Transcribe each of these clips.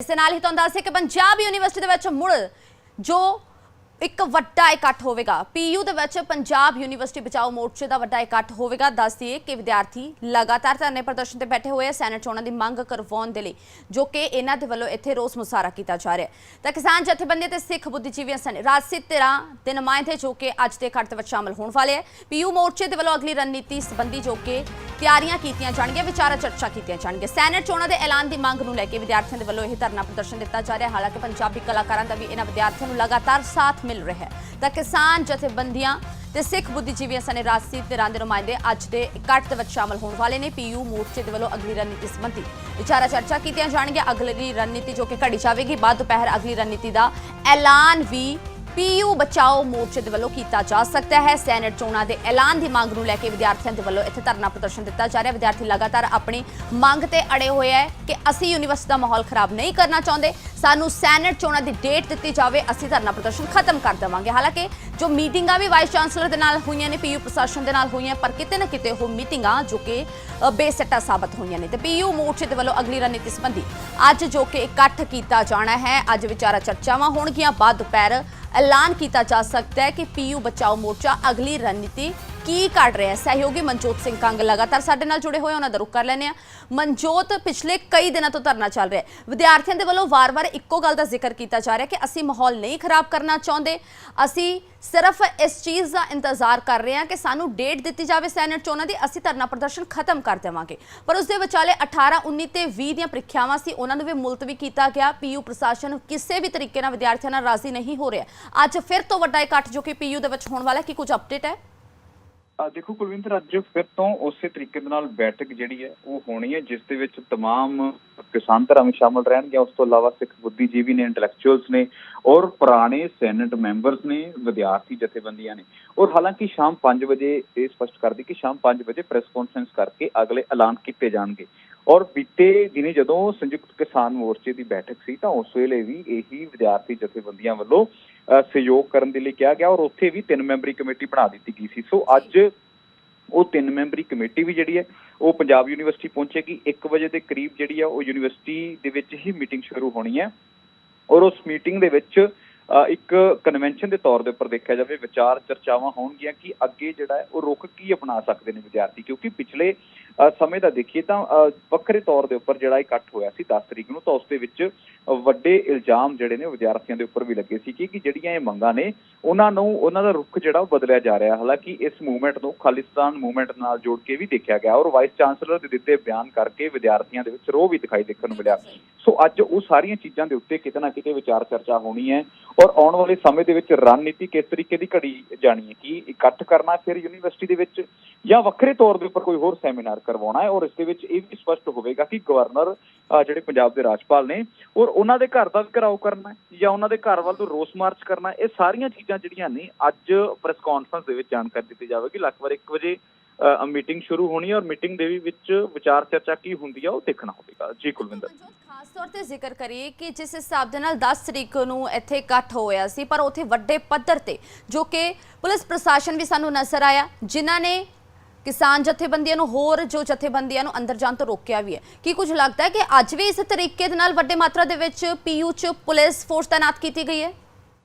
ਇਸ ਦੇ ਨਾਲ ਹੀ ਤੁਹਾਨੂੰ ਦੱਸ ਕਿ ਪੰਜਾਬ ਯੂਨੀਵਰਸਿਟੀ ਦੇ ਵਿੱਚ ਮੁੜ ਜੋ ਇੱਕ ਵੱਡਾ ਇਕੱਠ ਹੋਵੇਗਾ। ਪੀਯੂ ਦੇ ਵਿੱਚ ਪੰਜਾਬ ਯੂਨੀਵਰਸਿਟੀ ਬਚਾਓ ਮੋਰਚੇ ਦਾ ਵੱਡਾ ਇਕੱਠ ਹੋਵੇਗਾ। ਦੱਸ ਦਈਏ ਕਿ ਵਿਦਿਆਰਥੀ ਲਗਾਤਾਰ ਧਰਨੇ ਪ੍ਰਦਰਸ਼ਨ ਤੇ ਬੈਠੇ ਹੋਏ ਆ। ਸੈਨੇਟ ਚੋਣਾਂ ਦੀ ਮੰਗ ਕਰਵਾਉਣ ਦੇ ਲਈ, ਜੋ ਕਿ ਇਹਨਾਂ ਦੇ ਵੱਲੋਂ ਇੱਥੇ ਰੋਸ ਮੁਜ਼ਾਹਰਾ ਕੀਤਾ ਜਾ ਰਿਹਾ ਹੈ। ਤਾਂ ਕਿਸਾਨ ਜਥੇਬੰਦੀ ਤੇ ਸਿੱਖ ਬੁੱਧੀਜੀਵੀਆਂ ਸਨ, ਰਾਜਸੀ ਧਿਰਾਂ ਦੇ ਨੁਮਾਇੰਦੇ ਜੋ ਕਿ ਅੱਜ ਦੇ ਇਕੱਠ ਦੇ ਵਿੱਚ ਸ਼ਾਮਲ ਹੋਣ ਵਾਲੇ ਹੈ ਪੀਯੂ ਮੋਰਚੇ ਦੇ ਵੱਲੋਂ ਅਗਲੀ ਰਣਨੀਤੀ ਸੰਬੰਧੀ ਜੋ ਕਿ ਤਿਆਰੀਆਂ ਕੀਤੀਆਂ ਜਾਣਗੀਆਂ, ਵਿਚਾਰਾ ਚਰਚਾ ਕੀਤੀਆਂ ਜਾਣਗੀਆਂ। ਸੈਨੇਟ ਚੋਣਾਂ ਦੇ ਐਲਾਨ ਦੀ ਮੰਗ ਨੂੰ ਲੈ ਕੇ ਵਿਦਿਆਰਥੀਆਂ ਦੇ ਵੱਲੋਂ ਇਹ ਧਰਨਾ ਪ੍ਰਦਰਸ਼ਨ ਦਿੱਤਾ ਜਾ ਰਿਹਾ ਹਾਲਾਂਕਿ ਪੰਜਾਬੀ ਕਲਾਕਾਰਾਂ ਦਾ ਵੀ ਇਹਨਾਂ ਵਿਦਿਆਰਥੀਆਂ ਨੂੰ ਲਗਾਤਾਰ ਸਾਥ ਮਿਲ ਰਿਹਾ ਹੈ। ਤਾਂ ਕਿਸਾਨ ਜਥੇਬੰਦੀਆਂ ਤੇ ਸਿੱਖ ਬੁੱਧੀਜੀਵੀਆਂ ਸਨੇ ਰਾਜਸੀ ਧਿਰਾਂ ਦੇ ਨੁਮਾਇੰਦੇ ਅੱਜ ਦੇ ਇਕੱਠ ਦੇ ਵਿੱਚ ਸ਼ਾਮਲ ਹੋਣ ਵਾਲੇ ਨੇ। ਪੀਯੂ ਮੋਰਚੇ ਦੇ ਵੱਲੋਂ ਅਗਲੀ ਰਣਨੀਤੀ ਸੰਬੰਧੀ ਵਿਚਾਰਾ ਚਰਚਾ ਕੀਤੀਆਂ ਜਾਣਗੀਆਂ। ਅਗਲੀ ਰਣਨੀਤੀ ਜੋ ਕਿ ਘੜੀ ਜਾਵੇਗੀ। ਬਾਅਦ ਦੁਪਹਿਰ ਅਗਲੀ ਰਣਨੀਤੀ ਦਾ ਐਲਾਨ ਵੀ ਪੀਯੂ ਬਚਾਓ ਮੋਰਚੇ ਦੇ ਵੱਲੋਂ ਕੀਤਾ ਜਾ ਸਕਦਾ ਹੈ। ਸੈਨੇਟ ਚੋਣਾਂ ਦੇ ਐਲਾਨ ਦੀ ਮੰਗ ਨੂੰ ਲੈ ਕੇ ਵਿਦਿਆਰਥੀਆਂ ਦੇ ਵੱਲੋਂ ਇੱਥੇ ਧਰਨਾ ਪ੍ਰਦਰਸ਼ਨ ਦਿੱਤਾ ਜਾ ਰਿਹਾ। ਵਿਦਿਆਰਥੀ ਲਗਾਤਾਰ ਆਪਣੀ ਮੰਗ ਤੇ ਅੜੇ ਹੋਏ ਹੈ ਕਿ ਅਸੀਂ ਯੂਨੀਵਰਸਿਟੀ ਦਾ ਮਾਹੌਲ ਖਰਾਬ ਨਹੀਂ ਕਰਨਾ ਚਾਹੁੰਦੇ। ਸਾਨੂੰ ਸੈਨੇਟ ਚੋਣਾਂ ਦੀ ਡੇਟ ਦਿੱਤੀ ਜਾਵੇ ਅਸੀਂ ਧਰਨਾ ਪ੍ਰਦਰਸ਼ਨ ਖਤਮ ਕਰ ਦੇਵਾਂਗੇ। ਹਾਲਾਂਕਿ ਜੋ ਮੀਟਿੰਗਾਂ ਵੀ ਵਾਈਸ ਚਾਂਸਲਰ ਦੇ ਨਾਲ ਹੋਈਆਂ ਨੇ ਪੀਯੂ ਪ੍ਰਸ਼ਾਸਨ ਦੇ ਨਾਲ ਹੋਈਆਂ ਪਰ ਕਿਤੇ ਨਾ ਕਿਤੇ ਉਹ ਮੀਟਿੰਗਾਂ ਜੋ ਕਿ ਅ, ਬੇਸੱਟਾ ਸਾਬਤ ਹੋਈਆਂ ਨੇ। ਤੇ ਪੀਯੂ ਮੋਰਚੇ ਦੇ ਵੱਲੋਂ ਅਗਲੀ ਰਣਨੀਤੀ ਸੰਬੰਧੀ ਅੱਜ ਜੋ ਕਿ ਇਕੱਠ ਕੀਤਾ ਜਾਣਾ ਹੈ ਅੱਜ ਵਿਚਾਰਾ ਚਰਚਾਵਾਂ ਹੋਣਗੀਆਂ। ਬਾਅਦ ਦੁਪਹਿਰ ਐਲਾਨ ਕੀਤਾ ਜਾ ਸਕਦਾ ਹੈ ਕਿ ਪੀਯੂ ਬਚਾਓ ਮੋਰਚਾ ਅਗਲੀ ਰਣਨੀਤੀ ਕੀ ਕੱਢ ਰਿਹਾ ਹੈ? ਸਹਿਯੋਗੀ ਮਨਜੋਤ ਸਿੰਘ ਕੰਗ ਲਗਾਤਾਰ ਸਾਡੇ ਨਾਲ ਜੁੜੇ ਹੋਏ ਉਹਨਾਂ ਦਾ ਰੁਖ ਕਰ ਲੈਂਦੇ ਆ ਮਨਜੋਤ, ਪਿਛਲੇ ਕਈ ਦਿਨਾਂ ਤੋਂ ਧਰਨਾ ਚੱਲ ਰਿਹਾ ਹੈ। ਵਿਦਿਆਰਥੀਆਂ ਦੇ ਵੱਲੋਂ ਵਾਰ-ਵਾਰ ਇੱਕੋ ਗੱਲ ਦਾ ਜ਼ਿਕਰ ਕੀਤਾ ਜਾ ਰਿਹਾ ਕਿ ਅਸੀਂ ਮਾਹੌਲ ਨਹੀਂ ਖਰਾਬ ਕਰਨਾ ਚਾਹੁੰਦੇ। ਅਸੀਂ ਸਿਰਫ ਇਸ ਚੀਜ਼ ਦਾ ਇੰਤਜ਼ਾਰ ਕਰ ਰਹੇ ਹਾਂ ਕਿ ਸਾਨੂੰ ਡੇਟ ਦਿੱਤੀ ਜਾਵੇ ਸੈਨੇਟ ਚੋਣਾਂ ਦੀ, ਅਸੀਂ ਧਰਨਾ ਪ੍ਰਦਰਸ਼ਨ ਖਤਮ ਕਰ ਦੇਵਾਂਗੇ। ਪਰ ਉਸ ਦੇ ਵਿਚਾਲੇ 18 19 ਤੇ 20 ਦੀਆਂ ਪ੍ਰੀਖਿਆਵਾਂ ਸੀ, ਉਹਨਾਂ ਨੂੰ ਵੀ ਮੁਲਤਵੀ ਕੀਤਾ ਗਿਆ। ਪੀਯੂ ਪ੍ਰਸ਼ਾਸਨ ਕਿਸੇ ਵੀ ਤਰੀਕੇ ਨਾਲ ਵਿਦਿਆਰਥੀਆਂ ਨਾਲ ਰਾਜ਼ੀ ਨਹੀਂ ਹੋ ਰਿਹਾ। ਅੱਜ ਫਿਰ ਤੋਂ ਵੱਡਾ ਇਕੱਠ ਜੋ ਕਿ ਪੀਯੂ ਦੇ ਵਿੱਚ ਹੋਣ ਵਾਲਾ ਹੈ। ਕੀ ਕੁਝ ਅਪਡੇਟ ਹੈ? ਦੇਖੋ ਕੁਲਵਿੰਦਰ ਅੱਜ ਫਿਰ ਤੋਂ ਉਸੇ ਤਰੀਕੇ ਦੇ ਨਾਲ ਬੈਠਕ ਜਿਹੜੀ ਹੈ ਉਹ ਹੋਣੀ ਹੈ ਜਿਸ ਦੇ ਵਿੱਚ तमाम ਕਿਸਾਨ ਧਿਰਾਂ ਵੀ ਸ਼ਾਮਲ ਰਹਿਣਗੇ ਉਸ ਤੋਂ ਇਲਾਵਾ ਸਿੱਖ ਬੁੱਧੀਜੀਵੀ ਨੇ ਇੰਟੈਲੈਕਚੁਅਲਸ ਨੇ ਔਰ ਪੁਰਾਣੇ ਸੈਨੇਟ ਮੈਂਬਰਸ ਨੇ ਵਿਦਿਆਰਥੀ ਜਥੇਬੰਦੀਆਂ ਨੇ ਔਰ ਹਾਲਾਂਕਿ ਸ਼ਾਮ 5 ਵਜੇ ਇਹ ਸਪਸ਼ਟ ਕਰਦੀ ਕਿ ਸ਼ਾਮ 5 ਵਜੇ ਪ੍ਰੈਸ ਕਾਨਫਰੰਸ ਕਰਕੇ ਅਗਲੇ ਐਲਾਨ ਕੀਤੇ ਜਾਣਗੇ ਔਰ ਬੀਤੇ ਦਿਨੀ ਜਦੋਂ ਸੰਯੁਕਤ ਕਿਸਾਨ ਮੋਰਚੇ ਦੀ ਬੈਠਕ ਸੀ ਤਾਂ ਉਸ ਵੇਲੇ ਵੀ ਇਹੀ ਵਿਦਿਆਰਥੀ ਜਥੇਬੰਦੀਆਂ ਵੱਲੋਂ ਸਹਿਯੋਗ ਕਰਨ ਦੇ ਲਈ ਕਿਹਾ ਗਿਆ ਔਰ ਉੱਥੇ ਵੀ ਤਿੰਨ ਮੈਂਬਰੀ ਕਮੇਟੀ ਬਣਾ ਦਿੱਤੀ ਗਈ ਸੀ। ਸੋ ਅੱਜ ਉਹ ਤਿੰਨ ਮੈਂਬਰੀ ਕਮੇਟੀ ਵੀ ਜਿਹੜੀ ਹੈ, ਉਹ ਪੰਜਾਬ ਯੂਨੀਵਰਸਿਟੀ ਪਹੁੰਚੇਗੀ। 1 ਵਜੇ ਦੇ ਕਰੀਬ ਜਿਹੜੀ ਆ ਉਹ ਯੂਨੀਵਰਸਿਟੀ ਦੇ ਵਿੱਚ ਹੀ ਮੀਟਿੰਗ ਸ਼ੁਰੂ ਹੋਣੀ ਹੈ। ਔਰ ਉਸ ਮੀਟਿੰਗ ਦੇ ਵਿੱਚ ਇੱਕ ਕਨਵੈਨਸ਼ਨ ਦੇ ਤੌਰ ਦੇ ਉੱਪਰ ਦੇਖਿਆ ਜਾਵੇ ਵਿਚਾਰ ਚਰਚਾਵਾਂ ਹੋਣਗੀਆਂ ਕਿ ਅੱਗੇ ਜਿਹੜਾ ਹੈ ਉਹ ਰੁਖ ਕੀ ਅਪਣਾ ਸਕਦੇ ਨੇ ਵਿਦਿਆਰਥੀ? ਕਿਉਂਕਿ ਪਿਛਲੇ ਅ, ਸਮੇਂ ਦਾ ਦੇਖੀਏ ਤਾਂ ਅ, ਵੱਖਰੇ ਤੌਰ ਦੇ ਉੱਪਰ ਜਿਹੜਾ ਇਕੱਠ ਹੋਇਆ ਸੀ 10 ਤਰੀਕ ਨੂੰ ਤਾਂ ਉਸ ਦੇ ਵਿੱਚ ਵੱਡੇ ਇਲਜ਼ਾਮ ਜਿਹੜੇ ਨੇ ਵਿਦਿਆਰਥੀਆਂ ਦੇ ਉੱਪਰ ਵੀ ਲੱਗੇ ਸੀ ਕਿ ਕਿ ਜਿਹੜੀਆਂ ਇਹ ਮੰਗਾਂ ਨੇ ਉਹਨਾਂ ਨੂੰ ਉਹਨਾਂ ਦਾ ਰੁਖ ਜਿਹੜਾ ਉਹ ਬਦਲਿਆ ਜਾ ਰਿਹਾ। ਹਾਲਾਂਕਿ ਇਸ ਮੂਵਮੈਂਟ ਨੂੰ ਖਾਲਿਸਤਾਨ ਮੂਵਮੈਂਟ ਨਾਲ ਜੋੜ ਕੇ ਵੀ ਦੇਖਿਆ ਗਿਆ ਔਰ ਵਾਈਸ ਚਾਂਸਲਰ ਦੇ ਦਿੱਤੇ ਬਿਆਨ ਕਰਕੇ ਵਿਦਿਆਰਥੀਆਂ ਦੇ ਵਿੱਚ ਰੋਹ ਵੀ ਦਿਖਾਈ ਦੇਖਣ ਨੂੰ ਮਿਲਿਆ। ਸੋ ਅੱਜ ਉਹ ਸਾਰੀਆਂ ਚੀਜ਼ਾਂ ਦੇ ਉੱਤੇ ਕਿਤੇ ਨਾ ਕਿਤੇ ਵਿਚਾਰ ਚਰਚਾ ਹੋਣੀ ਹੈ ਔਰ ਆਉਣ ਵਾਲੇ ਸਮੇਂ ਦੇ ਵਿੱਚ ਰਣਨੀਤੀ ਕਿਸ ਤਰੀਕੇ ਦੀ ਘੜੀ ਜਾਣੀ ਹੈ? ਕਿ ਇਕੱਠ ਕਰਨਾ ਫਿਰ ਯੂਨੀਵਰਸਿਟੀ ਦੇ ਵਿੱਚ ਜਾਂ ਵੱਖਰੇ ਤੌਰ ਦੇ ਉੱਪਰ ਕੋਈ ਹੋਰ ਸੈਮੀਨਾਰ ਕਰਵਾਉਣਾ ਹੈ? ਔਰ ਇਸ ਦੇ ਵਿੱਚ ਇਹ ਵੀ ਸਪਸ਼ਟ ਹੋਵੇਗਾ ਕਿ ਗਵਰਨਰ ਜਿਹੜੇ ਪੰਜਾਬ ਦੇ ਰਾਜਪਾਲ ਨੇ, ਔਰ ਉਹਨਾਂ ਦੇ ਘਰ ਦਾ ਵੀ ਘਰਾਓ ਕਰਨਾ ਜਾਂ ਉਹਨਾਂ ਦੇ ਘਰ ਵੱਲ ਤੋਂ ਰੋਸ ਮਾਰਚ ਕਰਨਾ ਇਹ ਸਾਰੀਆਂ ਚੀਜ਼ਾਂ ਜਿਹੜੀਆਂ ਨੇ ਅੱਜ ਪ੍ਰੈਸ ਕਾਨਫਰੰਸ ਦੇ ਵਿੱਚ ਜਾਣਕਾਰੀ ਦਿੱਤੀ ਜਾਵੇਗੀ। ਲਗਭਗ 1 ਵਜੇ ਮੀਟਿੰਗ ਸ਼ੁਰੂ ਹੋਣੀ ਹੈ ਔਰ ਮੀਟਿੰਗ ਦੇ ਵਿੱਚ ਵਿਚਾਰ ਚਰਚਾ ਕੀ ਹੁੰਦੀ ਹੈ ਉਹ ਦੇਖਣਾ ਹੋਵੇਗਾ। ਜੀ ਕੁਲਵਿੰਦਰ। ਖਾਸ ਤੌਰ ਤੇ ਜ਼ਿਕਰ ਕਰੀਏ ਕਿ ਜਿਸ ਹਿਸਾਬ ਦੇ ਨਾਲ 10 ਤਰੀਕ ਨੂੰ ਇੱਥੇ ਇਕੱਠ ਹੋਇਆ ਸੀ, ਪਰ ਉੱਥੇ ਵੱਡੇ ਪੱਧਰ ਤੇ ਜੋ ਕਿ ਪੁਲਿਸ ਪ੍ਰਸ਼ਾਸਨ ਵੀ ਸਾਨੂੰ ਨਜ਼ਰ ਆਇਆ, ਜਿਨ੍ਹਾਂ ਨੇ ਕਿਸਾਨ ਜਥੇਬੰਦੀਆਂ ਨੂੰ ਹੋਰ ਜੋ ਜਥੇਬੰਦੀਆਂ ਨੂੰ ਅੰਦਰ ਜਾਣ ਤੋਂ ਰੋਕਿਆ ਵੀ ਹੈ। ਕੀ ਕੁਝ ਲੱਗਦਾ ਹੈ ਕਿ ਅੱਜ ਵੀ ਇਸ ਤਰੀਕੇ ਦੇ ਨਾਲ ਵੱਡੇ ਮਾਤਰਾ ਦੇ ਵਿੱਚ ਪੀਯੂ ਚ ਪੁਲਿਸ ਫੋਰਸ ਤਾਇਨਾਤ ਕੀਤੀ ਗਈ ਹੈ?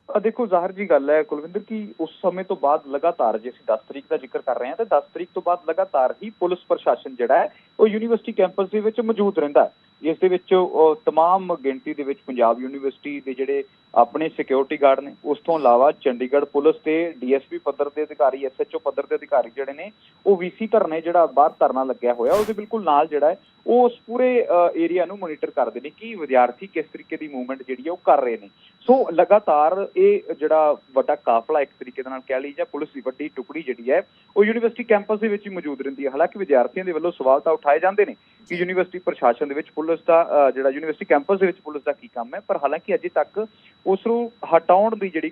ਅ ਦੇਖੋ, ਜ਼ਾਹਰ ਜੀ ਗੱਲ ਹੈ, ਕੁਲਵਿੰਦਰ, ਕਿ ਉਸ ਸਮੇਂ ਤੋਂ ਬਾਅਦ ਲਗਾਤਾਰ ਜੇ ਅਸੀਂ 10 ਤਰੀਕ ਦਾ ਜ਼ਿਕਰ ਕਰ ਰਹੇ ਹਾਂ, ਤਾਂ 10 ਤਰੀਕ ਤੋਂ ਬਾਅਦ ਲਗਾਤਾਰ ਹੀ ਪੁਲਿਸ ਪ੍ਰਸ਼ਾਸਨ ਜਿਹੜਾ ਹੈ, ਉਹ ਯੂਨੀਵਰਸਿਟੀ ਕੈਂਪਸ ਦੇ ਵਿੱਚ ਮੌਜੂਦ ਰਹਿੰਦਾ ਹੈ। ਜਿਸ ਦੇ ਵਿੱਚ ਉਹ ਤਮਾਮ ਗਿਣਤੀ ਦੇ ਵਿੱਚ ਪੰਜਾਬ ਯੂਨੀਵਰਸਿਟੀ ਦੇ ਜਿਹੜੇ ਆਪਣੇ ਸਿਕਿਉਰਿਟੀ ਗਾਰਡ ਨੇ। ਉਸ ਤੋਂ ਇਲਾਵਾ ਚੰਡੀਗੜ੍ਹ ਪੁਲਿਸ ਤੇ ਡੀਐਸਪੀ ਪੱਧਰ ਦੇ ਅਧਿਕਾਰੀ ਐਸਐਚਓ ਪੱਧਰ ਦੇ ਅਧਿਕਾਰੀ ਜਿਹੜੇ ਨੇ, ਉਹ ਵੀਸੀ ਧਰਨੇ ਜਿਹੜਾ ਬਾਹਰ ਧਰਨਾ ਲੱਗਿਆ ਹੋਇਆ, ਉਹਦੇ ਬਿਲਕੁਲ ਨਾਲ ਜਿਹੜਾ ਹੈ, ਉਹ ਉਸ ਪੂਰੇ ਏਰੀਆ ਨੂੰ ਮੋਨੀਟਰ ਕਰਦੇ ਨੇ ਕਿ ਵਿਦਿਆਰਥੀ ਕਿਸ ਤਰੀਕੇ ਦੀ ਮੂਵਮੈਂਟ ਜਿਹੜੀ ਹੈ ਉਹ ਕਰ ਰਹੇ ਨੇ। ਸੋ ਲਗਾਤਾਰ ਇਹ ਜਿਹੜਾ ਵੱਡਾ ਕਾਫਲਾ ਇੱਕ ਤਰੀਕੇ ਦੇ ਨਾਲ ਕਹਿ ਲਈ ਜਾਂ ਪੁਲਿਸ ਦੀ ਵੱਡੀ ਟੁਕੜੀ ਜਿਹੜੀ ਹੈ, ਉਹ ਯੂਨੀਵਰਸਿਟੀ ਕੈਂਪਸ ਦੇ ਵਿੱਚ ਹੀ ਮੌਜੂਦ ਰਹਿੰਦੀ ਹੈ। ਹਾਲਾਂਕਿ ਵਿਦਿਆਰਥੀਆਂ ਦੇ ਵੱਲੋਂ ਸਵਾਲ ਤਾਂ ਉਠਾਏ ਜਾਂਦੇ ਨੇ ਕਿ ਯੂਨੀਵਰਸਿਟੀ ਪ੍ਰਸ਼ਾਸਨ ਦੇ ਵਿੱਚ ਪੁਲਿਸ ਦਾ ਜਿਹੜਾ ਯੂਨੀਵਰਸਿਟੀ ਕੈਂਪਸ ਦੇ ਵਿੱਚ ਪੁਲਿਸ ਦਾ ਕੀ ਕੰਮ ਹੈ, ਪਰ ਹਾਲਾਂਕਿ ਅਜੇ ਤੱਕ ਉਸ ਨੂੰ ਹਟਾਉਣ ਦੀ ਜਿਹੜੀ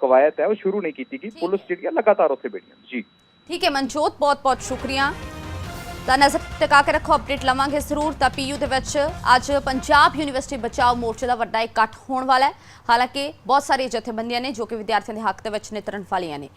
ਕਵਾਇਤ ਹੈ ਉਹ ਸ਼ੁਰੂ ਨਹੀਂ ਕੀਤੀ ਗਈ। ਪੁਲਿਸ ਜਿਹੜੀ ਹੈ ਲਗਾਤਾਰ ਉੱਥੇ ਬੈਠੀ ਹੈ। ਜੀ। ਠੀਕ ਹੈ ਮਨਜੋਤ ਬਹੁਤ ਬਹੁਤ ਸ਼ੁਕਰੀਆ। ਤਾਂ ਨਜ਼ਰ ਟਿਕਾ ਕੇ ਰੱਖੋ ਅਪਡੇਟ ਲਵਾਂਗੇ ਜ਼ਰੂਰ। ਤਾਂ ਪੀਯੂ ਦੇ ਵਿੱਚ ਅੱਜ ਪੰਜਾਬ ਯੂਨੀਵਰਸਿਟੀ ਬਚਾਓ ਮੋਰਚੇ ਦਾ ਵੱਡਾ ਇਕੱਠ ਹੋਣ ਵਾਲਾ ਹੈ। ਹਾਲਾਂਕਿ ਬਹੁਤ ਸਾਰੀਆਂ ਜਥੇਬੰਦੀਆਂ ਨੇ ਜੋ ਕਿ ਵਿਦਿਆਰਥੀਆਂ ਦੇ ਹੱਕ ਦੇ ਵਿੱਚ ਨਿਤਰਨ ਵਾਲੀਆਂ ਨੇ।